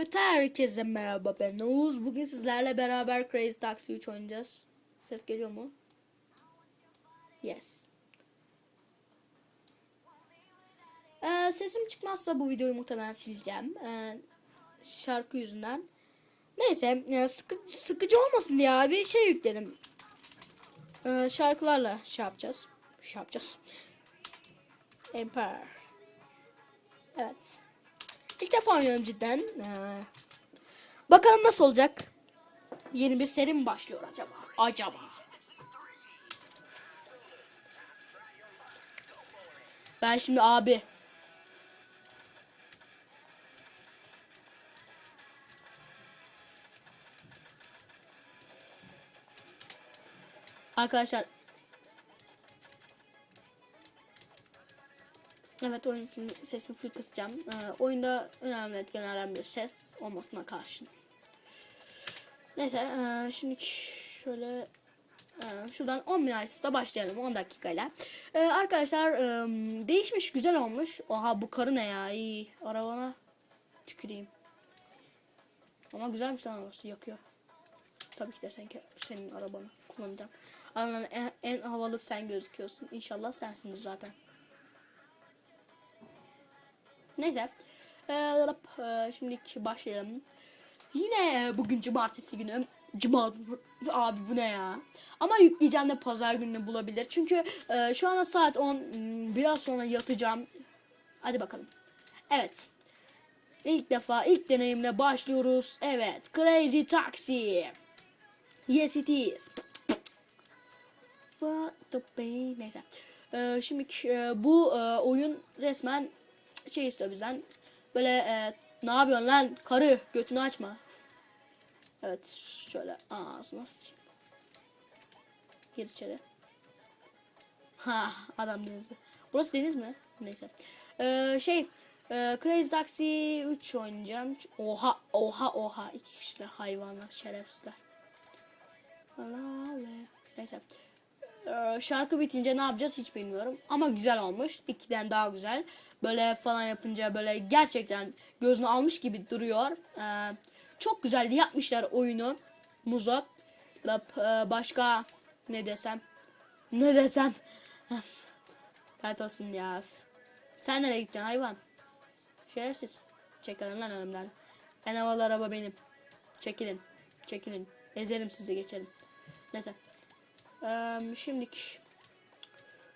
Evet herkese merhaba ben Oğuz. Bugün sizlerle beraber Crazy Taxi 3 oynayacağız. Ses geliyor mu? Yes. Ee, sesim çıkmazsa bu videoyu muhtemelen sileceğim. Ee, şarkı yüzünden. Neyse e, sıkı, sıkıcı olmasın diye abi şey yükledim. Ee, şarkılarla şey yapacağız. Şey yapacağız. Empire. Evet. İlk defa oynuyorum cidden. Ee, bakalım nasıl olacak? Yeni bir seri mi başlıyor acaba? Acaba. Ben şimdi abi. Arkadaşlar Evet oyun sesini, full kısacağım. Ee, oyunda önemli etkenlerden bir ses olmasına karşın. Neyse e, şimdi şöyle e, şuradan 10 bin ISIS'la başlayalım 10 dakikayla. E, arkadaşlar e, değişmiş güzel olmuş. Oha bu karı ne ya iyi arabana tüküreyim. Ama güzelmiş lan arabası yakıyor. Tabii ki de sen, senin arabanı kullanacağım. Arabanın en, en havalı sen gözüküyorsun. İnşallah sensindir zaten. Neyse. Ee, e, şimdilik başlayalım. Yine bugün cumartesi günü. Cuma abi bu ne ya? Ama yükleyeceğim de pazar gününü bulabilir. Çünkü e, şu anda saat 10. Hmm, Biraz sonra yatacağım. Hadi bakalım. Evet. İlk defa ilk deneyimle başlıyoruz. Evet. Crazy Taxi. Yes it is. Neyse. Ee, şimdi e, bu e, oyun resmen şey istiyor bizden. Böyle e, ne yapıyorsun lan karı götünü açma. Evet şöyle ağzına sıçayım. Gir içeri. Ha adam denizde. Burası deniz mi? Neyse. Ee, şey e, Crazy Taxi 3 oynayacağım. Oha oha oha iki kişiler hayvanlar şerefsizler. Neyse. Ee, şarkı bitince ne yapacağız hiç bilmiyorum. Ama güzel olmuş. İkiden daha güzel. Böyle falan yapınca böyle gerçekten gözünü almış gibi duruyor. Ee, çok güzel yapmışlar oyunu. Muzo. Ee, başka ne desem. Ne desem. Evet olsun ya. Sen nereye gideceksin hayvan? Şerefsiz. Çekilin lan önümden. En havalı araba benim. Çekilin. Çekilin. Ezerim sizi geçelim. Neyse. Ee, şimdilik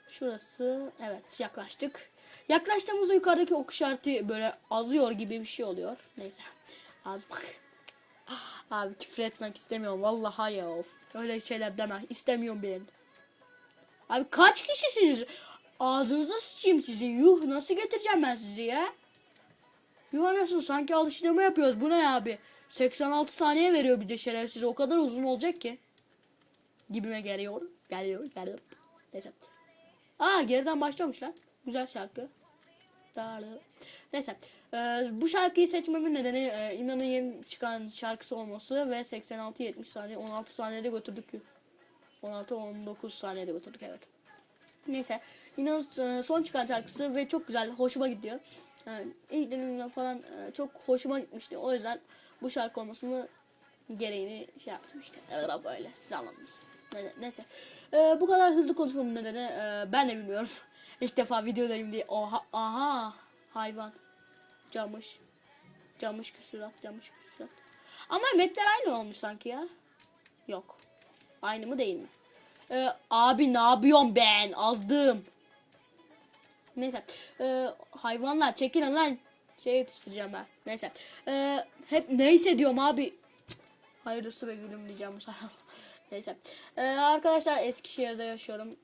şurası evet yaklaştık. Yaklaştığımızda yukarıdaki ok işareti böyle azıyor gibi bir şey oluyor. Neyse. Az bak. Abi küfür etmek istemiyorum. Vallahi ya. Öyle şeyler deme. İstemiyorum ben. Abi kaç kişisiniz? Ağzınıza sıçayım sizi. Yuh nasıl getireceğim ben sizi ya? Yuh anasını sanki alıştırma yapıyoruz. Bu ne abi? 86 saniye veriyor bir de şerefsiz. O kadar uzun olacak ki gibime geliyor. Geliyor, geliyor. Neyse. Aa geriden başlamış lan. Güzel şarkı. Darlı. Neyse. Ee, bu şarkıyı seçmemin nedeni e, inanın yeni çıkan şarkısı olması ve 86-70 saniye 16 saniyede götürdük. 16-19 saniyede götürdük evet. Neyse. İnanın e, son çıkan şarkısı ve çok güzel. Hoşuma gidiyor. Yani ilk deneyimden falan e, çok hoşuma gitmişti. O yüzden bu şarkı olmasını gereğini şey yaptım işte. Evet böyle siz anladınız. Neyse. Ee, bu kadar hızlı konuşmamın nedeni e, ben de bilmiyorum. İlk defa videodayım diye. Oha, aha hayvan. Camış. Camış küsurat, camış küsurat. Ama mapler aynı olmuş sanki ya. Yok. Aynı mı değil mi? Ee, abi ne yapıyorum ben? Azdım. Neyse. Ee, hayvanlar çekilin lan. Şey yetiştireceğim ben. Neyse. Ee, hep neyse diyorum abi. Hayırlısı be gülüm diyeceğim. Neyse. Ee, arkadaşlar Eskişehir'de yaşıyorum.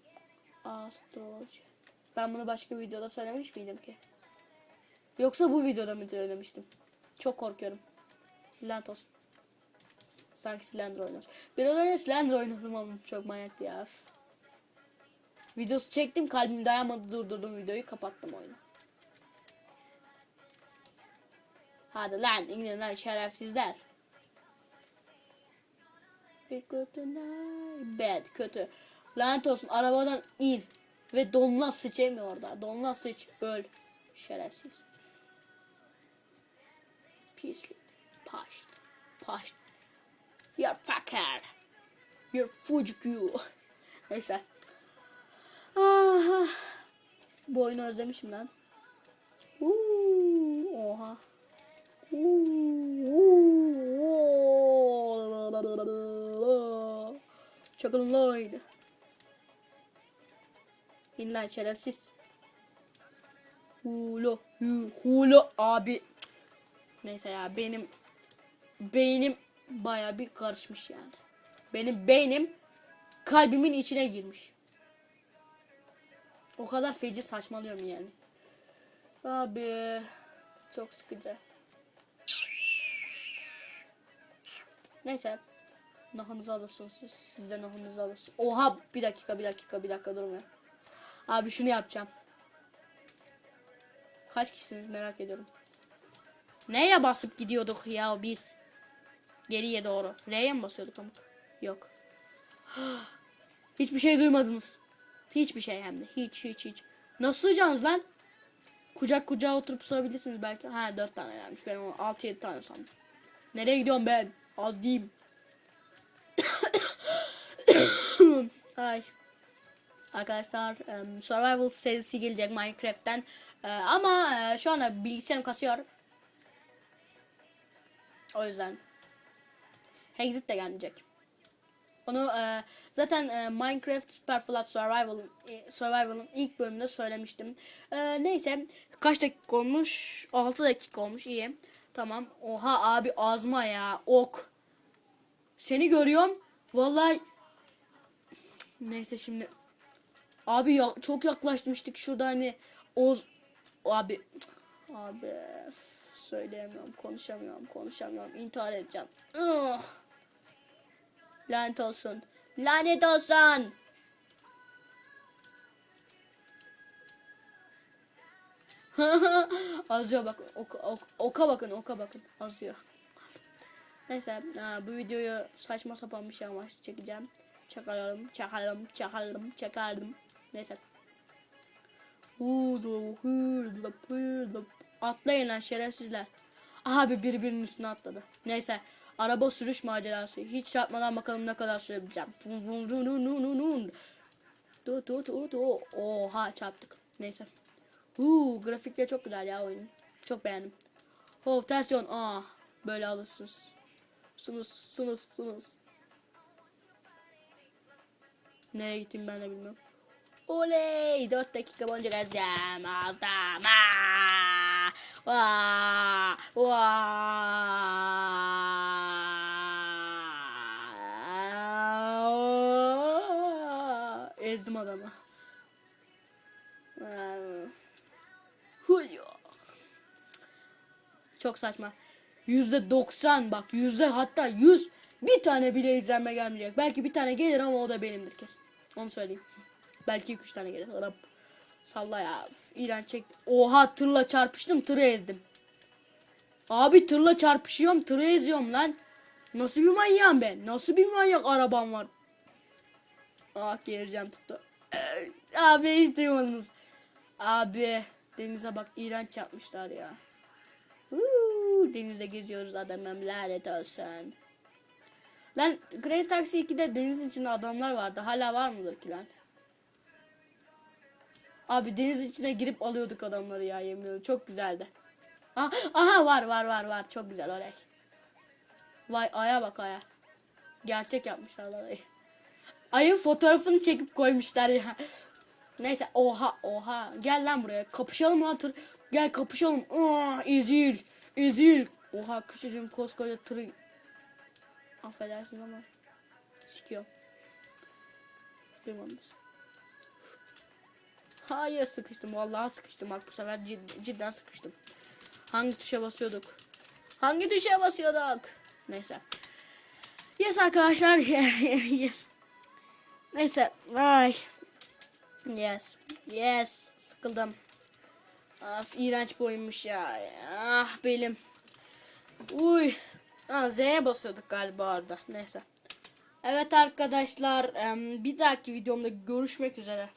Astroloji. Ben bunu başka videoda söylemiş miydim ki? Yoksa bu videoda mı söylemiştim? Çok korkuyorum. Lanet olsun. Sanki Slender oynar. Biraz önce Slender oynadım ama çok manyaktı ya. Videosu çektim kalbim dayanmadı durdurdum videoyu kapattım oyunu. Hadi lan inin lan şerefsizler. Bad kötü. Lanet olsun arabadan in. Ve donla sıçayım orada. Donla sıç öl. Şerefsiz. Pislik. Paşt. Paşt. You're fucker. You're fuck you. Neyse. Ah, bu oyunu özlemişim lan. Uuu, oha. Uuu. Çakılın Lloyd. İn lan şerefsiz. Hulo, hu- hulo abi. Neyse ya benim beynim baya bir karışmış yani. Benim beynim kalbimin içine girmiş. O kadar feci saçmalıyorum yani. Abi çok sıkıcı. Neyse. Nahınızı alırsınız siz. Siz de nahınızı alırsınız. Oha bir dakika bir dakika bir dakika durun. Abi şunu yapacağım. Kaç kişisiniz merak ediyorum. Neye basıp gidiyorduk ya biz? Geriye doğru. R'ye mi basıyorduk ama? Yok. Hiçbir şey duymadınız. Hiçbir şey hem de. Hiç hiç hiç. Nasıl sığacaksınız lan? Kucak kucağa oturup sığabilirsiniz belki. Ha dört tane gelmiş. Ben onu 6-7 tane sandım. Nereye gidiyorum ben? Az diyeyim. Ay. Arkadaşlar em, Survival serisi gelecek Minecraft'ten. E, ama e, şu anda bilgisayarım kasıyor. O yüzden Exit de gelmeyecek. Onu e, zaten e, Minecraft Superflat Survival'ın e, Survival'ın ilk bölümünde söylemiştim. E, neyse kaç dakika olmuş? 6 dakika olmuş. iyi. Tamam. Oha abi azma ya. Ok. Seni görüyorum. Vallahi neyse şimdi abi ya, çok yaklaşmıştık şurada hani Oz abi abi söyleyemiyorum konuşamıyorum konuşamıyorum intihar edeceğim. Ugh. Lanet olsun. Lanet olsun. Azıyor bakın. Oka, ok- oka bakın. Oka bakın. Azıyor. Neyse aa, bu videoyu saçma sapan bir şey amaçlı çekeceğim. Çakalım, çakalım, çakalım, çakalım. Neyse. Atlayın lan şerefsizler. Abi birbirinin üstüne atladı. Neyse. Araba sürüş macerası. Hiç çarpmadan bakalım ne kadar sürebileceğim. Du du du du. Oha çarptık. Neyse. Huu grafikleri çok güzel ya oyunun. Çok beğendim. Hov ters yön. Aa böyle alırsınız. Sunuz sunuz sunuz. Nereye gittim ben de bilmiyorum. Oley 4 dakika boyunca gezeceğim. Azdım. Aa! Vaa! Ezdim adamı. Aa. Huyo. Çok saçma. Yüzde 90 bak yüzde hatta 100 bir tane bile izlenme gelmeyecek. Belki bir tane gelir ama o da benimdir kesin. Onu söyleyeyim. Belki 2-3 tane gelir. Rab. Salla ya. Üf, çek. Oha tırla çarpıştım tırı ezdim. Abi tırla çarpışıyorum tırı eziyorum lan. Nasıl bir manyağım ben? Nasıl bir manyak arabam var? Ah geleceğim tuttu. Abi hiç duymadınız. Abi denize bak iğrenç yapmışlar ya. Uuu, denizde geziyoruz adamım lanet olsun. Lan Crazy Taxi 2'de denizin içinde adamlar vardı. Hala var mıdır ki lan? Abi denizin içine girip alıyorduk adamları ya yemin ediyorum. Çok güzeldi. Aha, aha var var var var. Çok güzel olay. Vay aya bak aya. Gerçek yapmışlar ayı. Ayın fotoğrafını çekip koymuşlar ya. Neyse oha oha. Gel lan buraya. Kapışalım lan tır. Gel kapışalım. Aa, ezil. Ezil. Oha küçücüğüm koskoca tırı. Affedersin ama. Sikiyorum. Duymadınız. Hayır sıkıştım. Vallahi sıkıştım. Bak bu sefer cid- cidden sıkıştım. Hangi tuşa basıyorduk? Hangi tuşa basıyorduk? Neyse. Yes arkadaşlar. yes. Neyse. Ay. Yes. Yes. Sıkıldım. Of iğrenç bir oyunmuş ya. Ah belim. Uy. Aa, Z'ye basıyorduk galiba orada. Neyse. Evet arkadaşlar. Bir dahaki videomda görüşmek üzere.